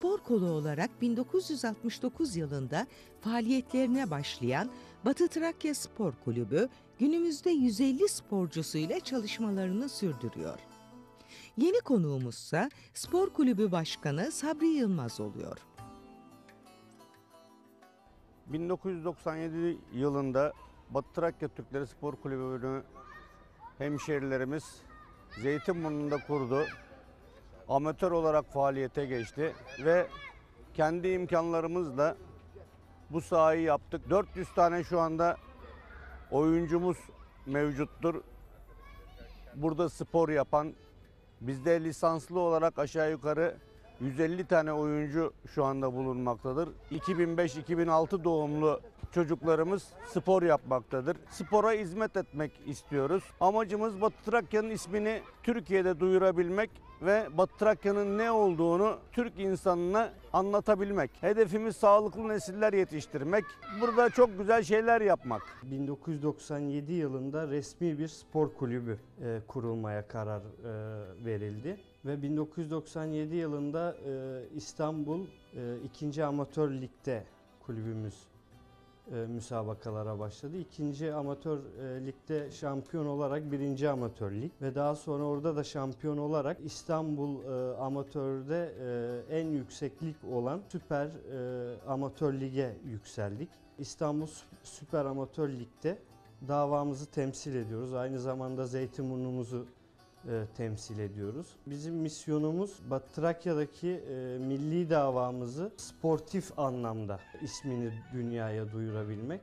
Spor kolu olarak 1969 yılında faaliyetlerine başlayan Batı Trakya Spor Kulübü günümüzde 150 sporcusuyla çalışmalarını sürdürüyor. Yeni konuğumuzsa Spor Kulübü Başkanı Sabri Yılmaz oluyor. 1997 yılında Batı Trakya Türkleri Spor Kulübü'nü hemşerilerimiz Zeytinburnu'nda kurdu. Amatör olarak faaliyete geçti ve kendi imkanlarımızla bu sahayı yaptık. 400 tane şu anda oyuncumuz mevcuttur. Burada spor yapan bizde lisanslı olarak aşağı yukarı 150 tane oyuncu şu anda bulunmaktadır. 2005-2006 doğumlu çocuklarımız spor yapmaktadır. Spora hizmet etmek istiyoruz. Amacımız Batı Trakya'nın ismini Türkiye'de duyurabilmek ve Batı Trakya'nın ne olduğunu Türk insanına anlatabilmek. Hedefimiz sağlıklı nesiller yetiştirmek. Burada çok güzel şeyler yapmak. 1997 yılında resmi bir spor kulübü e, kurulmaya karar e, verildi ve 1997 yılında e, İstanbul e, 2. Amatör Lig'de kulübümüz e, müsabakalara başladı. İkinci amatör e, ligde şampiyon olarak birinci amatör lig ve daha sonra orada da şampiyon olarak İstanbul e, amatörde e, en yükseklik olan süper e, amatör lige yükseldik. İstanbul Sü- Süper Amatör Lig'de davamızı temsil ediyoruz. Aynı zamanda Zeytinburnu'muzu e, temsil ediyoruz. Bizim misyonumuz Trakya'daki e, milli davamızı sportif anlamda ismini dünyaya duyurabilmek.